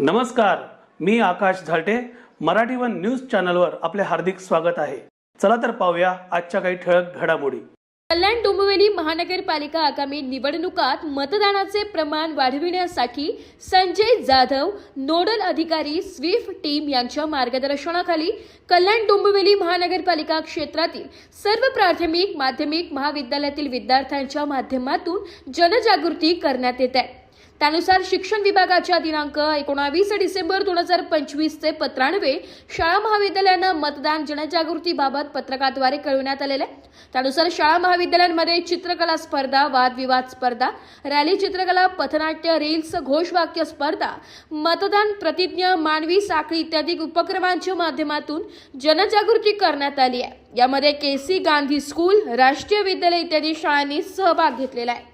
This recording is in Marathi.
नमस्कार मी आकाश झालटे. मराठी वन न्यूज चॅनलवर आपले हार्दिक स्वागत आहे. चला तर पाहूया आजच्या काही ठळक घडामोडी. कल्याण डोंबिवली महानगरपालिका आगामी निवडणुकात मतदानाचे प्रमाण वाढविण्यासाठी संजय जाधव नोडल अधिकारी स्विफ्ट टीम यांच्या मार्गदर्शनाखाली कल्याण डोंबिवली महानगरपालिका क्षेत्रातील सर्व प्राथमिक माध्यमिक महाविद्यालयातील विद्यार्थ्यांच्या माध्यमातून जनजागृती करण्यात येत आहे. त्यानुसार शिक्षण विभागाच्या दिनांक एकोणावीस डिसेंबर दोन हजार पंचवीसचे पत्रान्वये शाळा महाविद्यालयानं मतदान जनजागृतीबाबत पत्रकाद्वारे कळविण्यात आलेले आहे. त्यानुसार शाळा महाविद्यालयांमध्ये चित्रकला स्पर्धा वादविवाद स्पर्धा रॅली चित्रकला पथनाट्य रील्स घोषवाक्य स्पर्धा मतदान प्रतिज्ञा मानवी साखळी इत्यादी उपक्रमांच्या माध्यमातून जनजागृती करण्यात आली आहे यामध्ये के सी गांधी स्कूल राष्ट्रीय विद्यालय इत्यादी शाळांनी सहभाग घेतलेला आहे